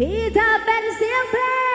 มีเธอเป็นเสียงเพลง